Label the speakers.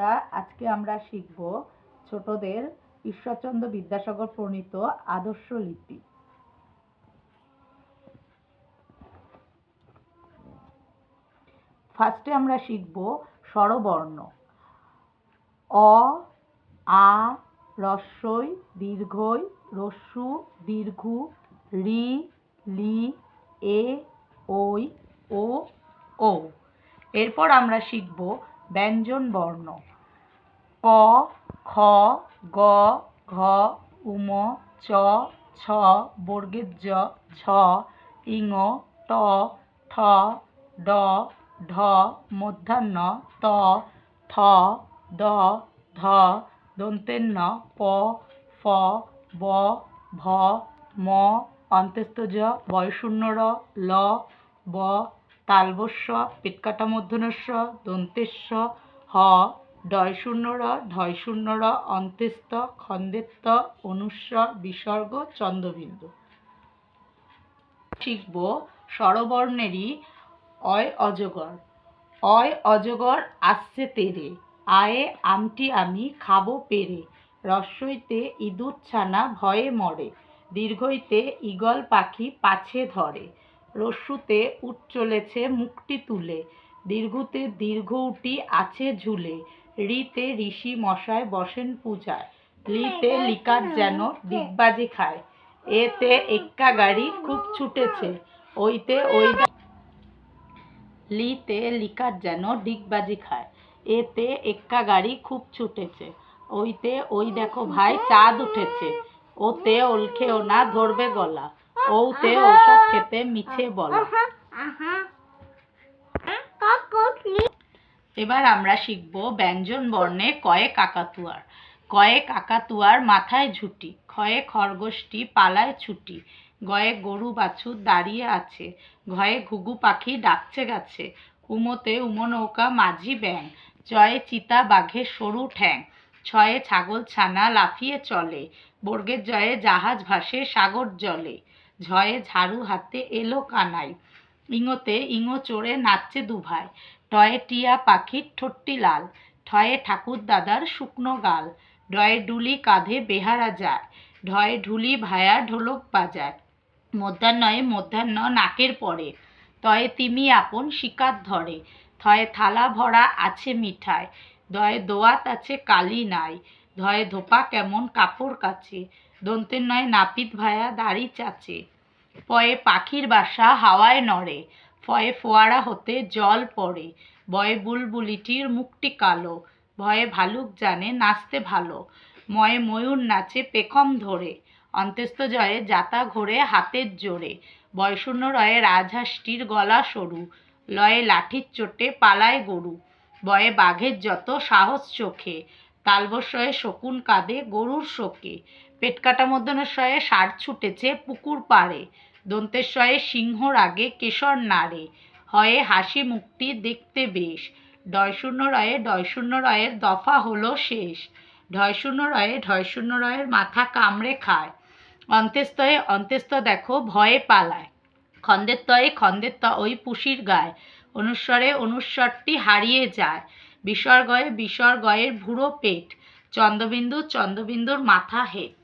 Speaker 1: বন্ধুরা আজকে আমরা শিখব ছোটদের ঈশ্বরচন্দ্র বিদ্যাসাগর প্রণীত আদর্শ লিপি। ফার্স্টে আমরা শিখব স্বরবর্ণ। অ, আ রস্বই দীর্ঘই, রস্যু, দীর্ঘু, রি, লি, এ ওই ও ও। এরপর আমরা শিখব ব্যঞ্জন বর্ণ ক, খ, গ, ঘ, উম, চ, ছ, বর্গের ঝ ইঙ ট ঠ ড, ঢ, মধ্যাহ্ন, ত, থ, দ, ধ দন্তের ন প, ফ, ব, ভ, ম অন্ত্যস্ত জ ল, ব তালবস্য পেটকাটা মূর্ধন্যস্ব দন্তেস্ব হ ডয় শূন্য র ঢয় শূন্য খন্দেত্ব অনুস্বর বিসর্গ চন্দ্রবিন্দু শিখব স্বরবর্ণেরই অয় অজগর। অয় অজগর আসছে তেরে। আয়ে আমটি আমি খাব পেরে। রস্বইতে ইঁদুর ছানা ভয়ে মরে। দীর্ঘইতে ঈগল পাখি পাছে ধরে। রস্যুতে উঠ চলেছে মুখটি তুলে। দীর্ঘতে দীর্ঘ উটি আছে ঝুলে। রিতে ঋষি মশায় বসেন পূজায়। লিতে লিকার যেন ডিগবাজি খায়। এতে এক্কা গাড়ি খুব ছুটেছে। ওইতে ওই লিতে লিকার যেন ডিগবাজি খায়। এতে এক্কা গাড়ি খুব ছুটেছে। ওইতে ওই দেখো ভাই চাঁদ উঠেছে। ওতে ওল খেও না ধরবে গলা। ওতে ওসব খেতে মিছে বলা। এবার আমরা শিখব ব্যঞ্জন বর্ণে কয়ে কাকাতুয়ার। কয়ে কাকাতুয়ার মাথায় ঝুটি, ক্ষয়ে খরগোশটি পালায় ছুটি, গয়ে গরু বাছুর দাঁড়িয়ে আছে, ঘয়ে ঘুঘু পাখি ডাকছে গাছে, উমোতে উমনৌকা মাঝি ব্যাং জয়ে চিতা বাঘের সরু ঠ্যাং, ছয়ে ছাগল ছানা লাফিয়ে চলে বর্গের জয়ে জাহাজ ভাসে সাগর জলে, ঝয়ে ঝাড়ু হাতে এলো কানাই, ইঙোতে ইঙো চড়ে নাচছে দুভাই টয়ে টিয়া পাখির ঠোঁটটি লাল, ঠয়ে ঠাকুর দাদার শুকনো গাল ডয়ে ডুলি কাঁধে বেহারা যায়, ঢয়ে ঢুলি ভায়া ঢোলক বাজায়। মধ্যাহ্নয়ে মধ্যাহ্ন নাকের পরে, তয়ে তিমি আপন শিকার ধরে, থয়ে থালা ভরা আছে মিঠাই দয়ে দোয়াত আছে কালি নাই, ধয়ে ধোপা কেমন কাপড় কাচে, দন্তের নয় নাপিত ভায়া দাড়ি চাচে। পয়ে পাখির বাসা হাওয়ায় নড়ে ফয়ে ফোয়ারা হতে জল পড়ে বয়ে বুলবুলিটির মুখটি কালো, ভয়ে ভালুক জানে নাচতে ভালো, ময়ে ময়ূর নাচে পেখম ধরে অন্ত্যস্ত জয়ে যাতা ঘোরে হাতের জোরে বয়শূন্য রয়ে রাজহাঁসটির গলা সরু, লয়ে লাঠির চোটে পালায় গরু বয়ে বাঘের যত সাহস চোখে তালবস্বয়ে শকুন কাঁদে, গরুর শোকে। পেটকাটা মধ্যনস্বয়ে ষাট ছুটেছে পুকুর পাড়ে। দন্তেশ্বয়ে সিংহর আগে কেশর নাড়ে। হয়ে হাসি মুখটি দেখতে বেশ। ডয়শূন্য রয়ে ডয়শূন্য রয়ের দফা হলো শেষ। ঢয়শূন্য রয়ে ঢয়শূন্য রয়ের মাথা কামড়ে খায়। অন্ত্যস্তয়ে অন্ত্যস্ত দেখো, ভয়ে পালায়। খন্দের তয়ে খন্দের ত ওই পুষির গায়। অনুস্বরে অনুস্বরটি হারিয়ে যায়। বিসর্গয়ে বিসর্গয়ের ভুরো পেট চন্দ্রবিন্দু চন্দ্রবিন্দুর মাথা হেট।